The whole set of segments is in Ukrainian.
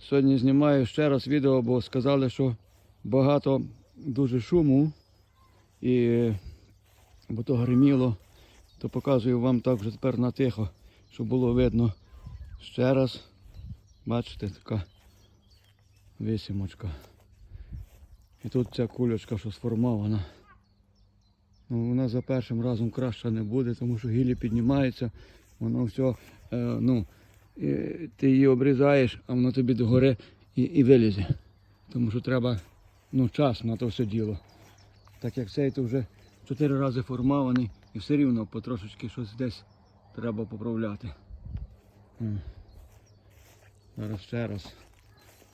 Сьогодні знімаю ще раз відео, бо сказали, що багато дуже шуму і бо то гриміло, то показую вам так вже тепер на тихо, щоб було видно ще раз. Бачите, така висімочка. І тут ця кульочка, що сформована. Ну, вона за першим разом краще не буде, тому що гілі піднімається, воно все, е, ну, ти її обрізаєш, а воно тобі догори і, і вилізе. Тому що треба ну, час на то все діло. Так як цей то вже чотири рази формований і все рівно потрошечки щось десь треба поправляти. Зараз ще раз.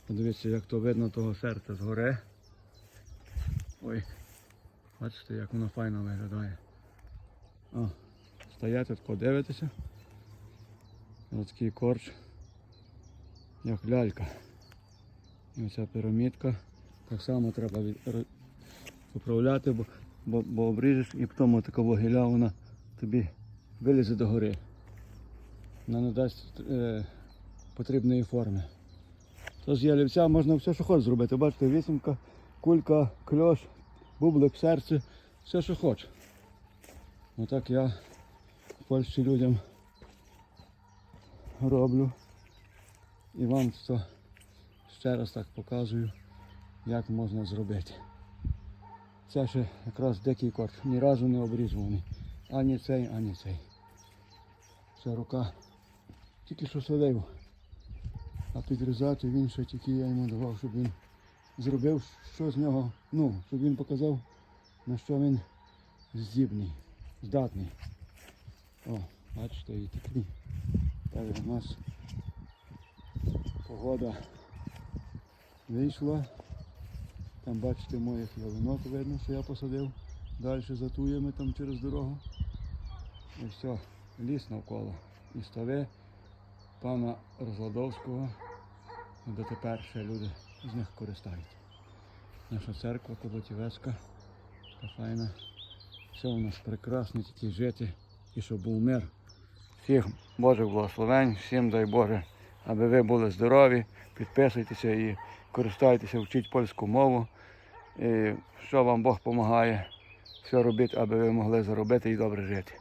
Подивіться, як то видно того серця згори. Ой, бачите, як воно файно виглядає. О, стояти тако дивитися. Такий корч, як лялька. І оця пірамідка. Так само треба від... поправляти, бо, бо, бо обріжеш і потім така гіля вона тобі вилізе до гори. Вона не дасть е, потрібної форми. Тож з ялівця можна все, що хочеш зробити. Бачите, вісімка, кулька, кльош, бублик, серце, все, що хочеш. Отак я в Польщі людям роблю. І вам це ще раз так показую, як можна зробити. Це ще якраз дикий корч, ні разу не обрізуваний. Ані цей, ані цей. Це рука тільки що садив. А підрізати він ще тільки я йому давав, щоб він зробив, що з нього, ну, щоб він показав, на що він здібний, здатний. О, бачите, і такий. Так у нас погода вийшла. Там бачите моїх ялинок видно, що я посадив. Далі за туями там через дорогу. І все, ліс навколо. І стави пана Розладовського. І дотепер ще люди з них користаються. Наша церква Коботівецька, така файна. Все у нас прекрасно, тільки жити і щоб був мир. Всіх Божих благословень, всім дай Боже, аби ви були здорові, підписуйтеся і користуйтеся, вчіть польську мову. І що вам Бог допомагає, все робіть, аби ви могли заробити і добре жити.